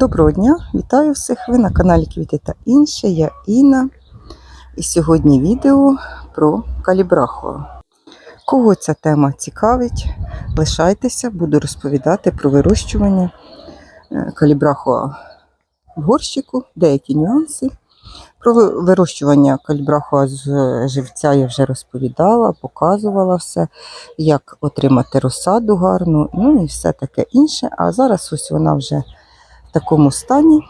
Доброго дня, вітаю всіх! Ви на каналі Квіти та інше. Я Інна. І сьогодні відео про калібраху. Кого ця тема цікавить, лишайтеся, буду розповідати про вирощування е, калібрахуа в горщику, деякі нюанси. Про вирощування калібрахуа з живця я вже розповідала, показувала все, як отримати розсаду гарну, ну і все таке інше. А зараз ось вона вже в такому стані.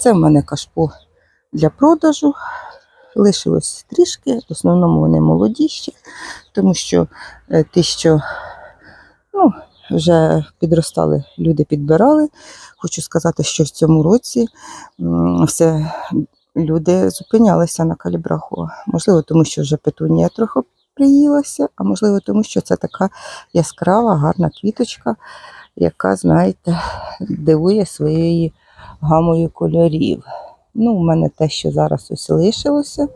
Це в мене кашпо для продажу. Лишилось трішки, в основному вони молоді ще, тому що е, ті, що ну, вже підростали, люди підбирали. Хочу сказати, що в цьому році все люди зупинялися на калібраху. Можливо, тому що вже петунія трохи приїлася, а можливо, тому що це така яскрава, гарна квіточка, яка, знаєте, дивує своєю гамою кольорів. Ну, у мене те, що зараз ось лишилося.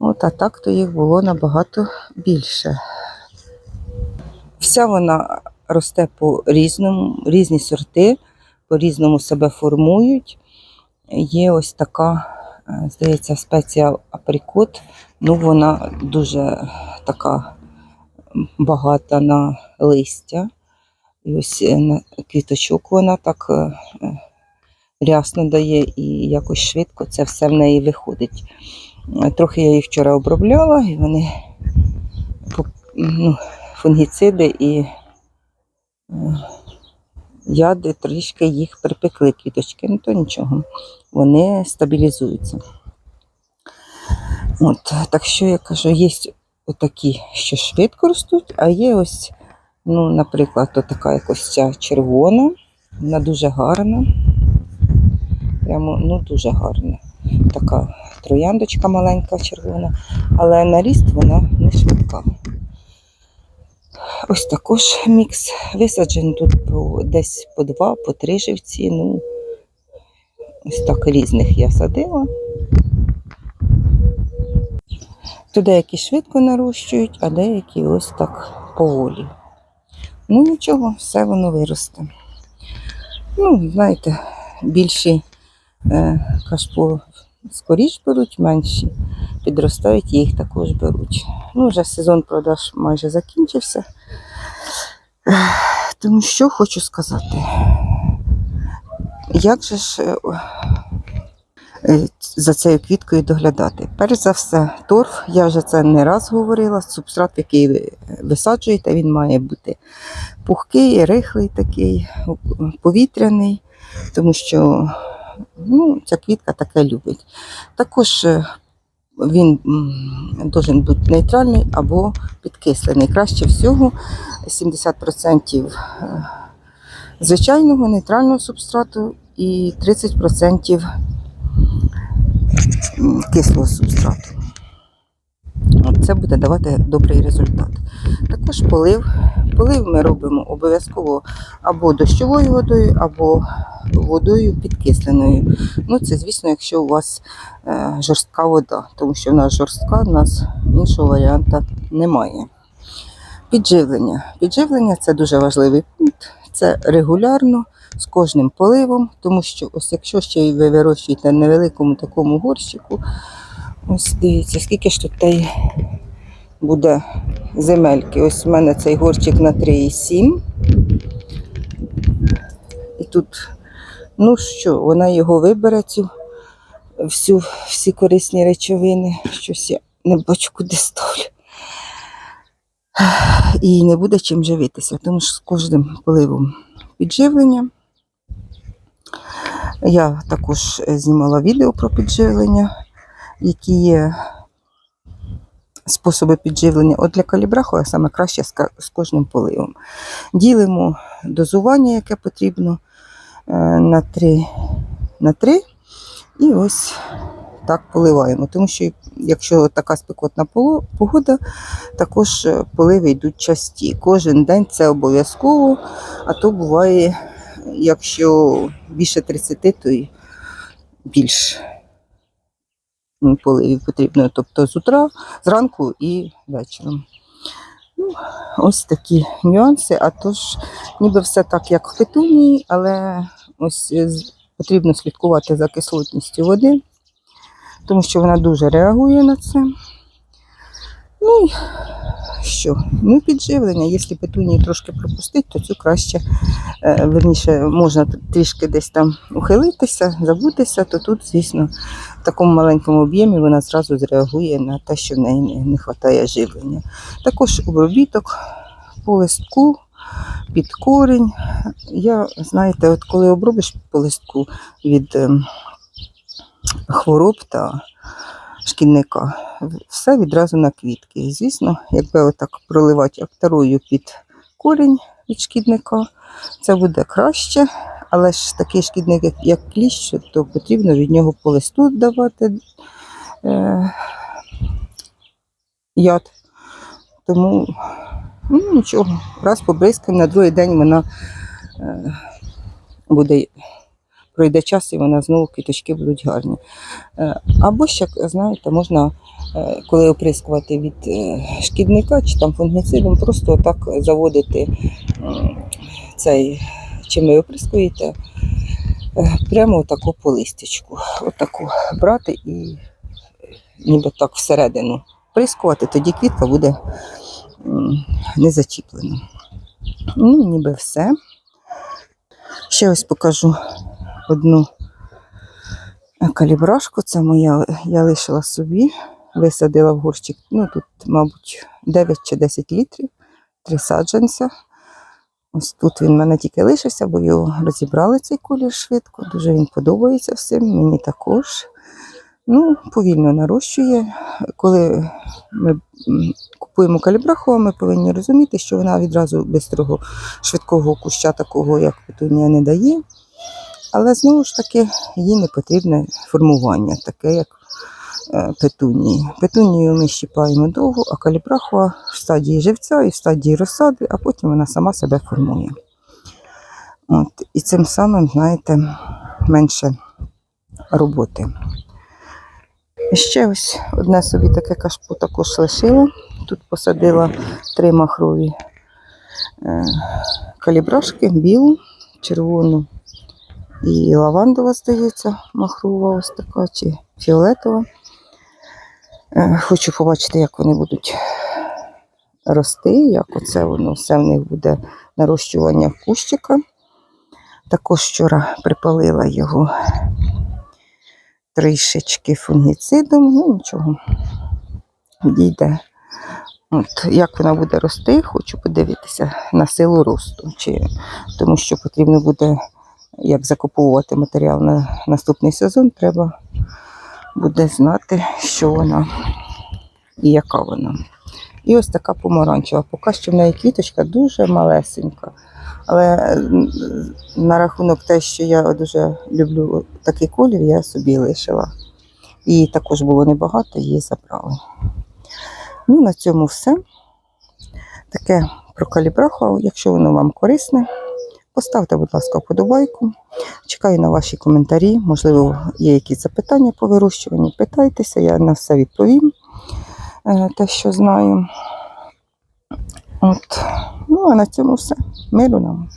От, а так то їх було набагато більше. Вся вона росте по різному, різні сорти, по-різному себе формують. Є ось така, е, здається, спеція априкот. Ну, вона дуже така багата на листя. І ось е, квіточок вона так е, е, рясно дає і якось швидко це все в неї виходить. Трохи я їх вчора обробляла, і вони ну, фунгіциди і яди трішки їх припекли квіточки, ну то нічого, вони стабілізуються. От, так що я кажу, є отакі, що швидко ростуть, а є ось, ну, наприклад, така якось ця червона, вона дуже гарна. Прямо ну, дуже гарна. Така трояндочка маленька червона, але на ріст вона не швидка. Ось також мікс висаджений тут по, десь по два, по три живці. Ну, ось так різних я садила. То деякі швидко нарощують, а деякі ось так поволі. Ну нічого, все воно виросте. Ну, знаєте, більші е, кашпо скоріш беруть, менші підростають, їх також беруть. Ну, вже сезон продаж майже закінчився. Тому що хочу сказати, як же ж е, е, за цією квіткою доглядати? Перш за все, торф, я вже це не раз говорила, субстрат, який ви висаджуєте, він має бути пухкий, рихлий такий, повітряний, тому що ну, ця квітка таке любить. Також е, він має бути нейтральний або підкислений. Краще всього 70% е, звичайного нейтрального субстрату і 30% м, кислого субстрату. Це буде давати добрий результат. Також полив. Полив ми робимо обов'язково або дощовою водою, або водою підкисленою. Ну, це, звісно, якщо у вас е, жорстка вода, тому що в нас жорстка, в нас іншого варіанту немає. Підживлення. Підживлення це дуже важливий пункт. Це регулярно з кожним поливом, тому що ось якщо ще ви вирощуєте в невеликому такому горщику, ось дивіться, скільки ж тут буде земельки. Ось у мене цей горщик на 3,7. І тут, ну що, вона його вибере, цю всю, всі корисні речовини. Щось я не бачу, куди ставлю. І не буде чим живитися, тому що з кожним поливом підживлення. Я також е, знімала відео про підживлення, які є способи підживлення. От для калібраху саме краще з кожним поливом. Ділимо дозування, яке потрібно е, на 3, на 3 і ось так поливаємо. Тому що якщо така спекотна погода, також е, поливи йдуть часті. Кожен день це обов'язково, а то буває, якщо більше 30, то й більше поливів потрібно. Тобто з утра, зранку і вечором. Ну, ось такі нюанси, а то ж ніби все так, як в петунії, але ось е, потрібно слідкувати за кислотністю води, тому що вона дуже реагує на це. Ну що? Ну, підживлення. Якщо петунії трошки пропустити, то цю краще, е, верніше, можна трішки десь там ухилитися, забутися, то тут, звісно, в такому маленькому об'ємі вона зразу зреагує на те, що в неї не, не вистачає живлення. Також обробіток по листку, під корінь. Я, знаєте, от коли обробиш по листку від ем, хвороб та шкідника, все відразу на квітки. Звісно, якби отак проливати акторою під корінь від шкідника, це буде краще. Але ж такий шкідник, як кліщ, то потрібно від нього по листу давати е, яд. Тому ну, нічого, раз побризкаємо, на другий день вона е, буде, пройде час і вона знову квіточки будуть гарні. Е, або ще, знаєте, можна, е, коли оприскувати від е, шкідника чи там фунгіцидом, просто так заводити цей, чим ви оприскуєте, прямо отаку по листячку. Отаку брати і ніби так всередину прискувати, тоді квітка буде не зачіплена. Ну, ніби все. Ще ось покажу одну калібрашку. Це моя, я лишила собі, висадила в горщик. Ну, тут, мабуть, 9 чи 10 літрів, три саджанця. Ось тут він в мене тільки лишився, бо його розібрали цей колір швидко. Дуже він подобається всім, мені також. Ну, повільно нарощує. Коли ми купуємо калібраху, ми повинні розуміти, що вона відразу бистрого, швидкого куща, такого, як петунія, не дає. Але знову ж таки їй не потрібне формування, таке як е, петунії. Петунію ми щіпаємо довго, а калібрахова в стадії живця і в стадії розсади, а потім вона сама себе формує. От. І цим самим, знаєте, менше роботи. Ще ось одне собі таке кашпо також лишила. Тут посадила три махрові е, калібрашки, білу, червону і лавандова, здається, махрова ось така, чи фіолетова. Е, Хочу побачити, як вони будуть рости, як оце воно все в них буде нарощування кущика. Також вчора припалила його трішечки фунгіцидом, ну нічого, відійде. От, як вона буде рости, хочу подивитися на силу росту, чи, тому що потрібно буде, як закуповувати матеріал на наступний сезон, треба буде знати, що вона і яка вона. І ось така помаранчева. Поки що в неї квіточка дуже малесенька. Але на рахунок те, що я дуже люблю такий колір, я собі лишила. І також було небагато, її забрали. Ну, на цьому все. Таке про калібраху. Якщо воно вам корисне, поставте, будь ласка, вподобайку. Чекаю на ваші коментарі. Можливо, є якісь запитання по вирощуванню. Питайтеся, я на все відповім. е, Те, що знаю. От. Ну, а на цьому все. Миру нам.